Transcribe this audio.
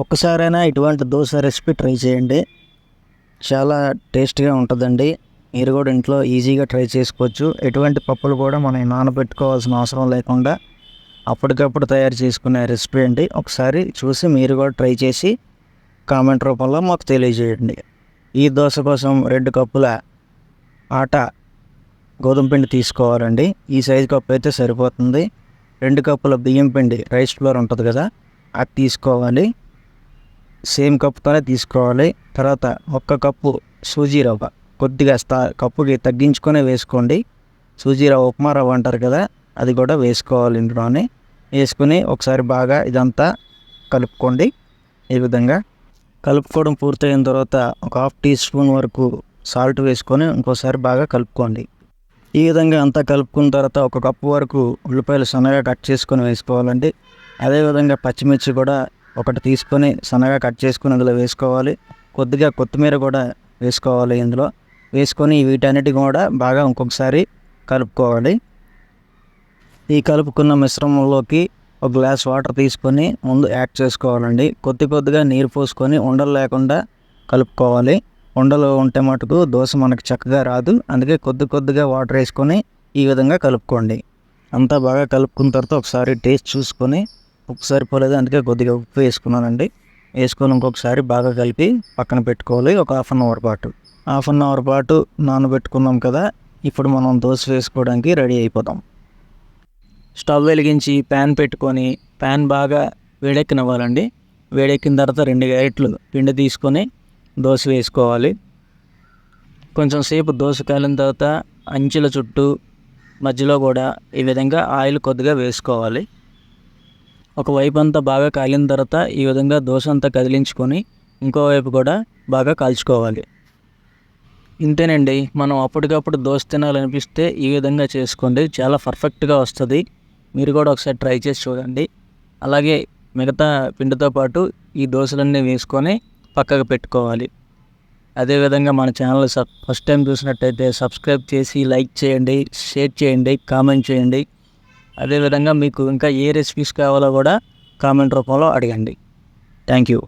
ఒక్కసారైనా ఇటువంటి dosa recipe try చేయండి. చాలా టేస్ట్గా ఉంటుందండి. మీరు కూడా ఇంట్లో ఈజీగా ట్రై చేసుకోవచ్చు. ఎటువంటి పప్పులు కూడా మనం నానబెట్టుకోవాల్సిన అవసరం లేకుండా అప్పటికప్పుడు తయారు చేసుకునే రెసిపీ అండి. ఒకసారి చూసి మీరు కూడా ట్రై చేసి కామెంట్ రూపంలో మాకు తెలియజేయండి. ఈ దోశ కోసం రెండు కప్పుల ఆట గోధుమ పిండి తీసుకోవాలండి. ఈ సైజు కప్పు అయితే సరిపోతుంది. రెండు కప్పుల బియ్యం పిండి రైస్ ఫ్లోర్ ఉంటుంది కదా అది తీసుకోవాలి. సేమ్ కప్పుతోనే తీసుకోవాలి. తర్వాత ఒక్క కప్పు సూజీ రవ్వ. కొద్దిగా స్థా కప్పుకి తగ్గించుకొని వేసుకోండి. సూజీ రవ్వ ఉప్మా రవ్వ అంటారు కదా అది కూడా వేసుకోవాలి ఇంట్లోనే వేసుకుని ఒకసారి బాగా ఇదంతా కలుపుకోండి. ఈ విధంగా కలుపుకోవడం పూర్తయిన తర్వాత ఒక హాఫ్ టీ స్పూన్ వరకు సాల్ట్ వేసుకొని ఇంకోసారి బాగా కలుపుకోండి. ఈ విధంగా అంతా కలుపుకున్న తర్వాత ఒక కప్పు వరకు ఉల్లిపాయలు సన్నగా కట్ చేసుకొని వేసుకోవాలండి. అదేవిధంగా పచ్చిమిర్చి కూడా ఒకటి తీసుకొని సన్నగా కట్ చేసుకుని అందులో వేసుకోవాలి. కొద్దిగా కొత్తిమీర కూడా వేసుకోవాలి ఇందులో. వేసుకొని వీటన్నిటి కూడా బాగా ఇంకొకసారి కలుపుకోవాలి. ఈ కలుపుకున్న మిశ్రమంలోకి ఒక గ్లాస్ వాటర్ తీసుకొని ముందు యాడ్ చేసుకోవాలండి. కొద్ది కొద్దిగా నీరు పోసుకొని ఉండలు లేకుండా కలుపుకోవాలి. ఉండలు ఉంటే మటుకు దోశ మనకు చక్కగా రాదు. అందుకే కొద్ది కొద్దిగా వాటర్ వేసుకొని ఈ విధంగా కలుపుకోండి. అంతా బాగా కలుపుకున్న తర్వాత ఒకసారి టేస్ట్ చూసుకొని ఉప్పు సరిపోలేదు అందుకే కొద్దిగా ఉప్పు వేసుకున్నానండి. వేసుకొని ఇంకొకసారి బాగా కలిపి పక్కన పెట్టుకోవాలి ఒక హాఫ్ అన్ అవర్ పాటు. హాఫ్ అన్ అవర్ పాటు నానబెట్టుకున్నాం కదా ఇప్పుడు మనం దోశ వేసుకోవడానికి రెడీ అయిపోతాం స్టవ్ వెలిగించి ప్యాన్ పెట్టుకొని ప్యాన్ బాగా వేడెక్కినవ్వాలండి. వేడెక్కిన తర్వాత రెండు గైట్లు పిండి తీసుకొని దోశ వేసుకోవాలి. కొంచెం సేపు దోశ కాలిన తర్వాత అంచుల చుట్టూ మధ్యలో కూడా ఈ విధంగా ఆయిల్ కొద్దిగా వేసుకోవాలి. ఒకవైపు అంతా బాగా కాలిన తర్వాత ఈ విధంగా దోశ అంతా కదిలించుకొని ఇంకోవైపు కూడా బాగా కాల్చుకోవాలి. ఇంతేనండి మనం అప్పటికప్పుడు దోశ తినాలనిపిస్తే ఈ విధంగా చేసుకోండి. చాలా పర్ఫెక్ట్గా వస్తుంది. మీరు కూడా ఒకసారి ట్రై చేసి చూడండి. అలాగే మిగతా పిండితో పాటు ఈ దోశలన్నీ వేసుకొని పక్కకు పెట్టుకోవాలి. అదేవిధంగా మన ఛానల్ సబ్ ఫస్ట్ టైం చూసినట్టయితే సబ్స్క్రైబ్ చేసి లైక్ చేయండి షేర్ చేయండి కామెంట్ చేయండి. అదేవిధంగా మీకు ఇంకా ఏ రెసిపీస్ కావాలో కూడా కామెంట్ రూపంలో అడగండి. Thank you